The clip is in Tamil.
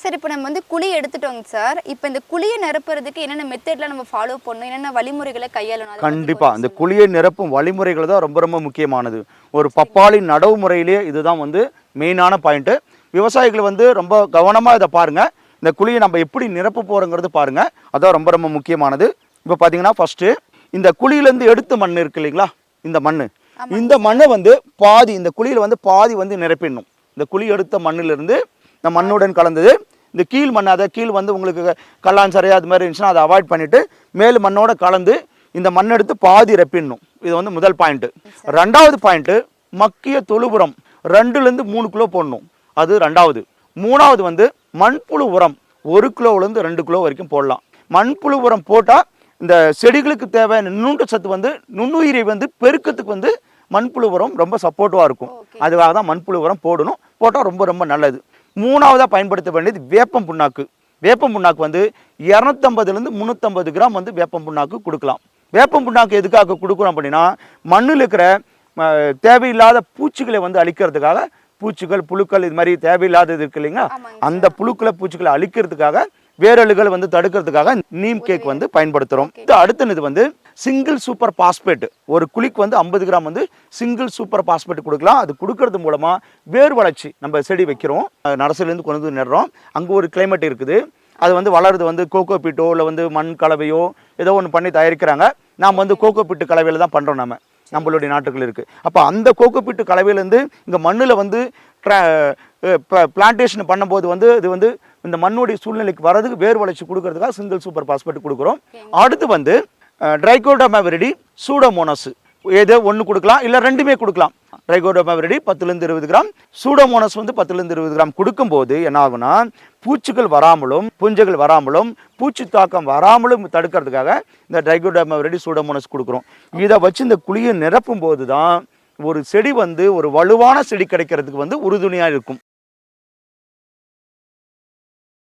சார் இப்போ நம்ம வந்து குழி எடுத்துட்டோங்க சார். இப்போ இந்த குழியை நிரப்புறதுக்கு என்னென்ன மெத்தட்லாம் நம்ம ஃபாலோ பண்ணணும்? என்னென்ன வழிமுறைகளை கையாளணும்? அதை பத்தி கண்டிப்பா. கொஞ்சம் அந்த. குழியை நிரப்பும் வழிமுறைகள் தான் ரொம்ப ரொம்ப முக்கியமானது. ஒரு பப்பாளி நடவு முறையிலேயே இதுதான் வந்து மெயினான பாயிண்ட்டு விவசாயிகள் வந்து ரொம்ப கவனமாக இதை பாருங்க. இந்த குழியை நம்ம எப்படி நிரப்ப போகிறோங்கிறது பாருங்க. அதான் ரொம்ப ரொம்ப முக்கியமானது. இப்போ பார்த்தீங்கன்னா ஃபர்ஸ்ட்டு இந்த குழியிலேருந்து எடுத்த மண் இருக்கு இல்லைங்களா? இந்த மண் இந்த மண்ணை வந்து பாதி இந்த குழியில் வந்து பாதி வந்து நிரப்பிடணும். இந்த குழி எடுத்த மண்ணிலிருந்து இந்த மண்ணுடன் கலந்தது. இந்த கீழ் மண் அதை கீழ் வந்து உங்களுக்கு கல்லான் சரியா அது மாதிரி இருந்துச்சுன்னா அதை அவாய்ட் பண்ணிட்டு மேல் மண்ணோட கலந்து இந்த மண் எடுத்து பாதி ரெப்பிடணும். இது வந்து முதல் பாயிண்ட்டு ரெண்டாவது பாயிண்ட்டு மக்கிய தொழுபுரம் ரெண்டுலேருந்து மூணு கிலோ போடணும். அது ரெண்டாவது. மூணாவது வந்து மண்புழு உரம். ஒரு கிலோவிலேருந்து ரெண்டு கிலோ வரைக்கும் போடலாம். மண்புழு உரம் போட்டால் இந்த செடிகளுக்கு தேவையான நுண்ணூட்ட சத்து வந்து நுண்ணுயிரை வந்து பெருக்கத்துக்கு வந்து மண்புழு உரம் ரொம்ப சப்போர்ட்டிவாக இருக்கும். அதுக்காக தான் மண்புழு உரம் போடணும். போட்டால் ரொம்ப ரொம்ப நல்லது. மூணாவதாக பயன்படுத்த வேண்டியது வேப்பம் புண்ணாக்கு. வேப்பம் புண்ணாக்கு வந்து இரநூத்தம்பதுலேருந்து முந்நூற்றம்பது கிராம் வந்து வேப்பம் புண்ணாக்கு கொடுக்கலாம். வேப்பம் புண்ணாக்கு எதுக்காக கொடுக்குறோம் அப்படின்னா மண்ணில் இருக்கிற தேவையில்லாத பூச்சிகளை வந்து அழிக்கிறதுக்காக பூச்சிகள் புழுக்கள் இது மாதிரி தேவையில்லாதது இருக்கு இல்லைங்களா? அந்த புழுக்களை பூச்சிகளை அழிக்கிறதுக்காக வேரலுகள் வந்து தடுக்கிறதுக்காக நீம் கேக் வந்து பயன்படுத்துகிறோம் அடுத்தது வந்து சிங்கிள் சூப்பர் பாஸ்பேட் ஒரு குழிக்கு வந்து ஐம்பது கிராம் வந்து சிங்கிள் சூப்பர் பாஸ்பேட் கொடுக்கலாம். அது கொடுக்கறது மூலமா வேர் வளர்ச்சி நம்ம செடி வைக்கிறோம். அஹ் நர்சரிலேருந்து கொண்டு வந்து நடுறோம். அங்கே ஒரு கிளைமேட் இருக்குது. அது வந்து வளருது வந்து கோகோ பீட்டோ இல்லை வந்து மண் கலவையோ ஏதோ ஒன்று பண்ணி தயாரிக்கிறாங்க. நாம் வந்து கோகோ பீட்டு கலவையில் தான் பண்ணுறோம் நம்ம நம்மளுடைய நாட்டுகள் இருக்குது அப்போ அந்த கோகோ பீட்டு கலவையிலேருந்து இங்கே மண்ணில் வந்து பிளான்டேஷன் பண்ணும்போது வந்து இது வந்து இந்த மண்ணுடைய சூழ்நிலைக்கு வரதுக்கு வேர் வளர்ச்சி கொடுக்கறதுக்காக சிங்கிள் சூப்பர் பாஸ்பேட் கொடுக்குறோம். அடுத்து வந்து ட்ரைகோடமாவிரடி சூடோமோனஸு ஏதோ ஒன்று கொடுக்கலாம் இல்லை ரெண்டுமே கொடுக்கலாம். ட்ரைகோடோமாவிரடி பத்துலேருந்து இருபது கிராம். சூடோமோனஸ் வந்து பத்துலேருந்து இருபது கிராம். கொடுக்கும்போது என்ன ஆகுனா பூச்சிகள் வராமலும் பூஞ்சைகள் வராமலும் பூச்சி தாக்கம் வராமலும் தடுக்கிறதுக்காக இந்த ட்ரைகோடோமாவிரடி சூடோமோனஸ் கொடுக்குறோம். இதை வச்சு இந்த குழியை நிரப்பும் போது தான் ஒரு செடி வந்து ஒரு வலுவான செடி கிடைக்கிறதுக்கு வந்து உறுதுணையாக இருக்கும்.